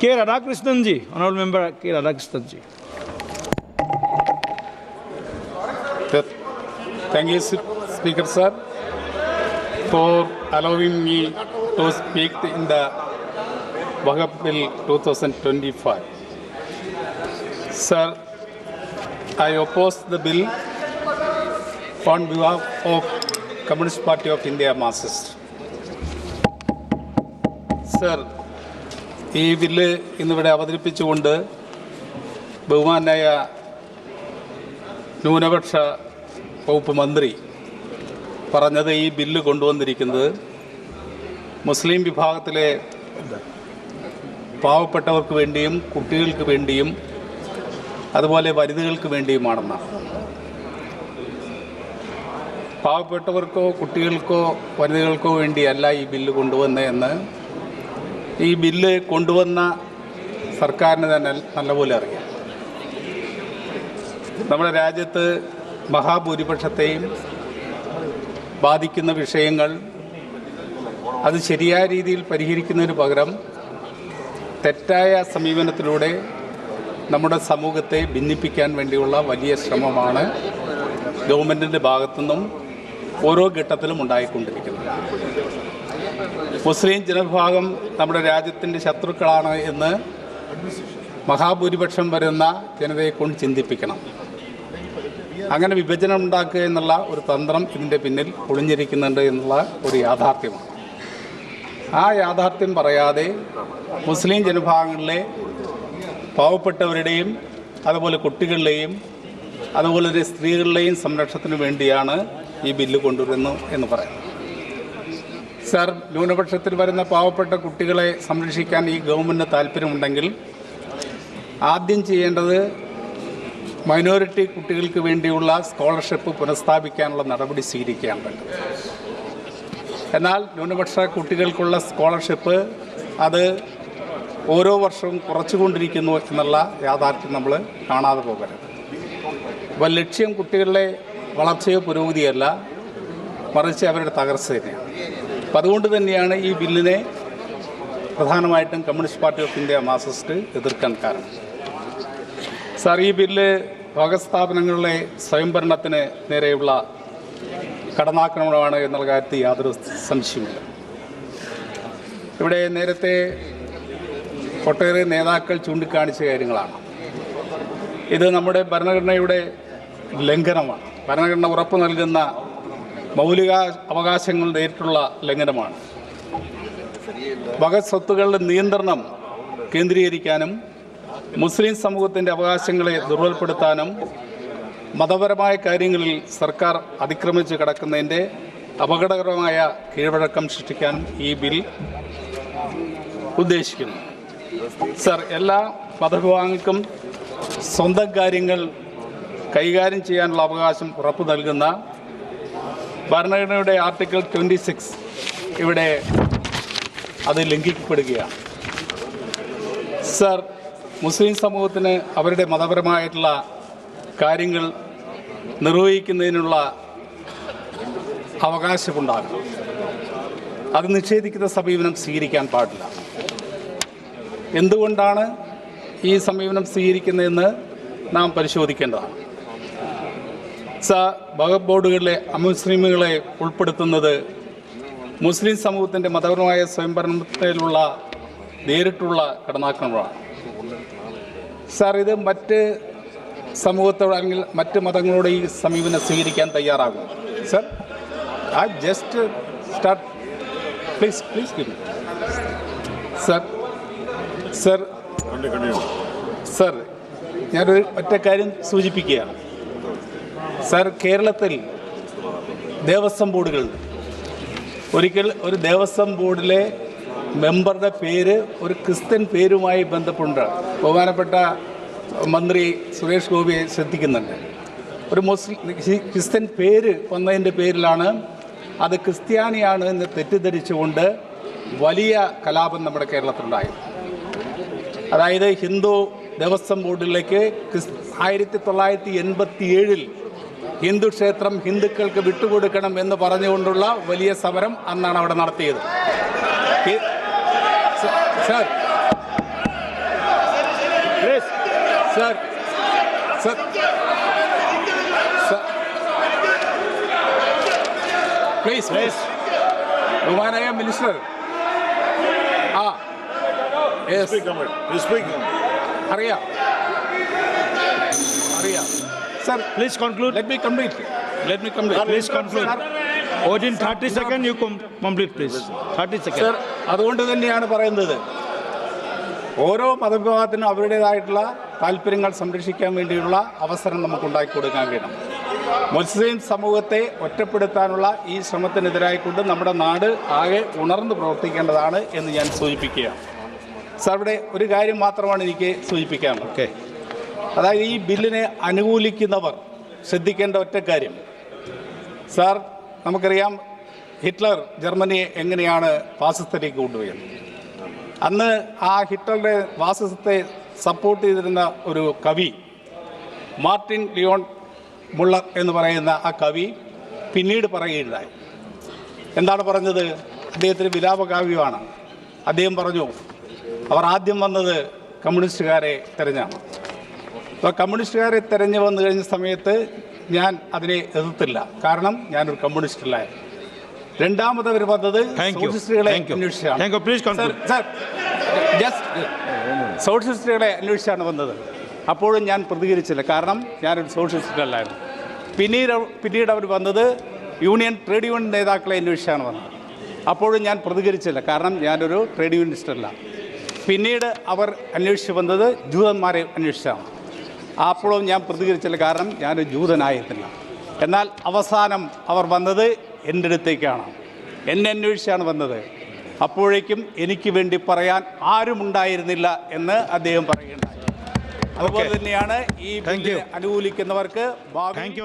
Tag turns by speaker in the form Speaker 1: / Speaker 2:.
Speaker 1: K. Radhakrishnan Honorable Member K. Radhakrishnan.
Speaker 2: Thank you, Speaker Sir, for allowing me to speak in the Waqf Bill 2025. Sir, I oppose the bill on behalf of Communist Party of India Marxist. Sir ഈ bill ഇന്നിവിടെ അവതരിപ്പിച്ചുകൊണ്ട് ബഹുമാനായ ന്യൂനപക്ഷ വകുപ്പ് മന്ത്രി പറഞ്ഞത് ഈ bill കൊണ്ടുവന്നിരിക്കുന്നത് മുസ്ലിം വിഭാഗത്തിലെ പാവപ്പെട്ടവർക്ക് വേണ്ടിയും കുട്ടികൾക്ക് വേണ്ടിയും അതുപോലെ വനിതകൾക്ക് വേണ്ടിയുമാണെന്നാണ്. പാവപ്പെട്ടവർക്കോ കുട്ടികൾക്കോ വനിതകൾക്കോ വേണ്ടിയല്ല ഈ ബില്ല് കൊണ്ടുവന്നതെന്ന് ഈ ബില്ല് കൊണ്ടുവന്ന സർക്കാരിന് തന്നെ നല്ലപോലെ അറിയാം. നമ്മുടെ രാജ്യത്ത് മഹാഭൂരിപക്ഷത്തെയും ബാധിക്കുന്ന വിഷയങ്ങൾ അത് ശരിയായ രീതിയിൽ പരിഹരിക്കുന്നതിന് പകരം തെറ്റായ സമീപനത്തിലൂടെ നമ്മുടെ സമൂഹത്തെ ഭിന്നിപ്പിക്കാൻ വേണ്ടിയുള്ള വലിയ ശ്രമമാണ് ഗവൺമെന്റിന്റെ ഭാഗത്തുനിന്നും ഓരോ ഘട്ടത്തിലും ഉണ്ടായിക്കൊണ്ടിരിക്കുന്നത്. മുസ്ലിം ജനവിഭാഗം നമ്മുടെ രാജ്യത്തിന്റെ ശത്രുക്കളാണ് എന്ന് മഹാഭൂരിപക്ഷം വരുന്ന ജനതയെ കൊണ്ട് ചിന്തിപ്പിക്കണം. അങ്ങനെ വിഭജനം ഉണ്ടാക്കുക എന്നുള്ള ഒരു തന്ത്രം ഇതിന്റെ പിന്നിൽ ഒളിഞ്ഞിരിക്കുന്നുണ്ട് എന്നുള്ള ഒരു യാഥാർത്ഥ്യമാണ്. ആ യാഥാർത്ഥ്യം പറയാതെ മുസ്ലിം ജനവിഭാഗങ്ങളിലെ പാവപ്പെട്ടവരുടെയും അതുപോലെ കുട്ടികളുടെയും അതുപോലെ സ്ത്രീകളുടെയും സംരക്ഷണത്തിന് വേണ്ടിയാണ് ഈ ബില്ല് കൊണ്ടുവരുന്നു എന്ന് പറയുന്നത് സർ ന്യൂനപക്ഷത്തിൽ വരുന്ന പാവപ്പെട്ട കുട്ടികളെ സംരക്ഷിക്കാൻ ഈ ഗവൺമെന്റ് താല്പര്യമുണ്ടെങ്കിൽ ആദ്യം ചെയ്യേണ്ടത് മൈനോറിറ്റി കുട്ടികൾക്ക് വേണ്ടിയുള്ള സ്കോളർഷിപ്പ് പുനഃസ്ഥാപിക്കാനുള്ള നടപടി സ്വീകരിക്കുകയാണ് പറ്റും. എന്നാൽ ന്യൂനപക്ഷ കുട്ടികൾക്കുള്ള സ്കോളർഷിപ്പ് അത് ഓരോ വർഷവും കുറച്ചുകൊണ്ടിരിക്കുന്നു എന്നുള്ള യാഥാർത്ഥ്യം നമ്മൾ കാണാതെ പോകരുത്. അപ്പോൾ ലക്ഷ്യം കുട്ടികളുടെ വളർച്ചയോ പുരോഗതിയല്ല മറിച്ച് അവരുടെ തകർച്ച തന്നെയാണ്. അപ്പം അതുകൊണ്ട് തന്നെയാണ് ഈ ബില്ലിനെ പ്രധാനമായിട്ടും Communist Party of India Marxist എതിർക്കാൻ കാരണം. സാർ ഈ ബില്ല് ലോകസ്ഥാപനങ്ങളിലെ സ്വയംഭരണത്തിന് നേരെയുള്ള കടന്നാക്രമണമാണ് എന്നുള്ള കാര്യത്തിൽ യാതൊരു സംശയമില്ല ഇവിടെ നേരത്തെ ഒട്ടേറെ നേതാക്കൾ ചൂണ്ടിക്കാണിച്ച കാര്യങ്ങളാണ്. ഇത് നമ്മുടെ ഭരണഘടനയുടെ ലംഘനമാണ്. ഭരണഘടന ഉറപ്പു നൽകുന്ന മൗലിക അവകാശങ്ങൾ നേരിട്ടുള്ള ലംഘനമാണ്. ഭഗത് സ്വത്തുക്കളുടെ നിയന്ത്രണം കേന്ദ്രീകരിക്കാനും മുസ്ലിം സമൂഹത്തിന്റെ അവകാശങ്ങളെ ദുർബലപ്പെടുത്താനും മതപരമായ കാര്യങ്ങളിൽ സർക്കാർ അതിക്രമിച്ച് കിടക്കുന്നതിന്റെ അപകടകരമായ കീഴ്വഴക്കം സൃഷ്ടിക്കാൻ ഈ ബിൽ ഉദ്ദേശിക്കുന്നു. സർ എല്ലാ മതവിഭാഗങ്ങൾക്കും സ്വന്തം കാര്യങ്ങൾ കൈകാര്യം ചെയ്യാനുള്ള അവകാശം ഉറപ്പു നൽകുന്ന ഭരണഘടനയുടെ ആർട്ടിക്കിൾ ട്വന്റി സിക്സ് ഇവിടെ അത് ലംഘിക്കപ്പെടുകയാണ്. സർ മുസ്ലിം സമൂഹത്തിന് അവരുടെ മതപരമായിട്ടുള്ള കാര്യങ്ങൾ നിർവഹിക്കുന്നതിനുള്ള അവകാശമുണ്ടാകും അത് നിഷേധിക്കുന്ന സമീപനം സ്വീകരിക്കാൻ പാടില്ല. എന്തുകൊണ്ടാണ് ഈ സമീപനം സ്വീകരിക്കുന്നതെന്ന് നാം പരിശോധിക്കേണ്ടതാണ്. സ വഖഫ് ബോർഡുകളിലെ അമുസ്ലിമുകളെ ഉൾപ്പെടുത്തുന്നത് മുസ്ലിം സമൂഹത്തിന്റെ മതപരമായ സ്വയംഭരണത്തിലുള്ള നേരിട്ടുള്ള കടന്നാക്രമണമാണ് സാർ ഇത് മറ്റ് സമൂഹത്തോട് അല്ലെങ്കിൽ മറ്റ് മതങ്ങളോട് ഈ സമീപനം സ്വീകരിക്കാൻ തയ്യാറാകും. സർ ആ just start. Please please give sir sir sir ഞാനൊരു ഒറ്റ കാര്യം സൂചിപ്പിക്കുകയാണ്. സർ കേരളത്തിൽ ദേവസ്വം ബോർഡുകൾ. ഒരിക്കൽ ഒരു ദേവസ്വം ബോർഡിലെ മെമ്പറുടെ പേര് ഒരു ക്രിസ്ത്യൻ പേരുമായി ബന്ധപ്പെട്ട് ബഹുമാനപ്പെട്ട മന്ത്രി സുരേഷ് ഗോപിയെ ശ്രദ്ധിക്കുന്നുണ്ട്. ഒരു മുസ്ലിം ക്രിസ്ത്യൻ പേര് വന്നതിന്റെ പേരിലാണ് അത് ക്രിസ്ത്യാനിയാണ് എന്ന് തെറ്റിദ്ധരിച്ചുകൊണ്ട് വലിയ കലാപം നമ്മുടെ കേരളത്തിലുണ്ടായി. അതായത് ഹിന്ദു ദേവസ്വം ബോർഡിലേക്ക് ആയിരത്തി തൊള്ളായിരത്തി എൺപത്തി ഏഴിൽ ഹിന്ദു ക്ഷേത്രം ഹിന്ദുക്കൾക്ക് വിട്ടുകൊടുക്കണം എന്ന് പറഞ്ഞുകൊണ്ടുള്ള വലിയ സമരം അന്നാണ് അവിടെ നടത്തിയത്. അറിയാം sir. Sir. Sir please please ബഹുമാനായ മിനിസ്റ്റർ. ആ. Yes sir
Speaker 1: Please conclude.
Speaker 2: Let me complete let me complete
Speaker 1: Please conclude. Within 30 seconds, you com- complete, please. 30
Speaker 2: sir
Speaker 1: Sir,
Speaker 2: അതുകൊണ്ട് തന്നെയാണ് പറയുന്നത് ഓരോ മതവിഭാഗത്തിനും അവരുടേതായിട്ടുള്ള താല്പര്യങ്ങൾ സംരക്ഷിക്കാൻ വേണ്ടിയുള്ള അവസരം നമുക്ക് ഉണ്ടാക്കി കൊടുക്കാൻ കഴിയണം മുസ്ലിം സമൂഹത്തെ ഒറ്റപ്പെടുത്താനുള്ള ഈ ശ്രമത്തിനെതിരായിക്കൊണ്ട് നമ്മുടെ നാട് ആകെ ഉണർന്ന് പ്രവർത്തിക്കേണ്ടതാണ് എന്ന് ഞാൻ സൂചിപ്പിക്കുകയാണ് സർ ഇവിടെ ഒരു കാര്യം മാത്രമാണ് എനിക്ക് സൂചിപ്പിക്കാൻ
Speaker 1: Okay.
Speaker 2: അതായത് ഈ ബില്ലിനെ അനുകൂലിക്കുന്നവർ ശ്രദ്ധിക്കേണ്ട ഒറ്റ കാര്യം. സാർ നമുക്കറിയാം ഹിറ്റ്ലർ ജർമ്മനിയെ എങ്ങനെയാണ് ഫാസിസത്തിലേക്ക് കൊണ്ടുപോയത്. അന്ന് ആ ഹിറ്റ്ലറുടെ ഫാസിസത്തെ സപ്പോർട്ട് ചെയ്തിരുന്ന ഒരു കവി മാർട്ടിൻ ലിയോൺ മുള്ളർ എന്ന് പറയുന്ന ആ കവി പിന്നീട് പറയുകയുണ്ടായി. എന്താണ് പറഞ്ഞത്? അദ്ദേഹത്തിന് വിലാപകാവ്യമാണ്. അദ്ദേഹം പറഞ്ഞു അവർ ആദ്യം വന്നത് കമ്മ്യൂണിസ്റ്റുകാരെ തിരഞ്ഞാണ്. അപ്പോൾ കമ്മ്യൂണിസ്റ്റുകാരെ തെരഞ്ഞു വന്നു കഴിഞ്ഞ സമയത്ത് ഞാൻ അതിനെ എതിർത്തില്ല. കാരണം ഞാനൊരു കമ്മ്യൂണിസ്റ്റല്ലായിരുന്നു രണ്ടാമത് അവർ വന്നത്. സോഷ്യലിസ്റ്റുകളെ. അന്വേഷിച്ചാണ്. സോഷ്യലിസ്റ്റുകളെ അന്വേഷിച്ചാണ് വന്നത്. അപ്പോഴും ഞാൻ പ്രതികരിച്ചില്ല. കാരണം ഞാനൊരു സോഷ്യലിസ്റ്റ് അല്ലായിരുന്നു പിന്നീട് പിന്നീട് അവർ വന്നത് യൂണിയൻ ട്രേഡ് യൂണിയൻ നേതാക്കളെ അന്വേഷിച്ചാണ് വന്നത്. അപ്പോഴും ഞാൻ പ്രതികരിച്ചില്ല. കാരണം ഞാനൊരു ട്രേഡ് യൂണിയനിസ്റ്റല്ല അല്ല പിന്നീട് അവർ അന്വേഷിച്ച് വന്നത് ജൂതന്മാരെ അന്വേഷിച്ചാണ്. അപ്പോഴും ഞാൻ പ്രതികരിച്ചില്ല കാരണം ഞാൻ ജൂതനായിരുന്നില്ല. എന്നാൽ അവസാനം അവർ വന്നത് എന്റെ അടുത്തേക്കാണ്. എന്നെ അന്വേഷിച്ചാണ് വന്നത്. അപ്പോഴേക്കും എനിക്ക് വേണ്ടി പറയാൻ ആരും ഉണ്ടായിരുന്നില്ല എന്ന് അദ്ദേഹം പറയുകയുണ്ടായി. അതുപോലെ തന്നെയാണ് ഈ അനുകൂലിക്കുന്നവർക്ക് ഭാവിയിൽ
Speaker 1: Thank